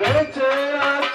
Better I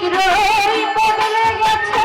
শীঘ্রই বদলে গেছে।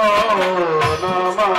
Oh, namah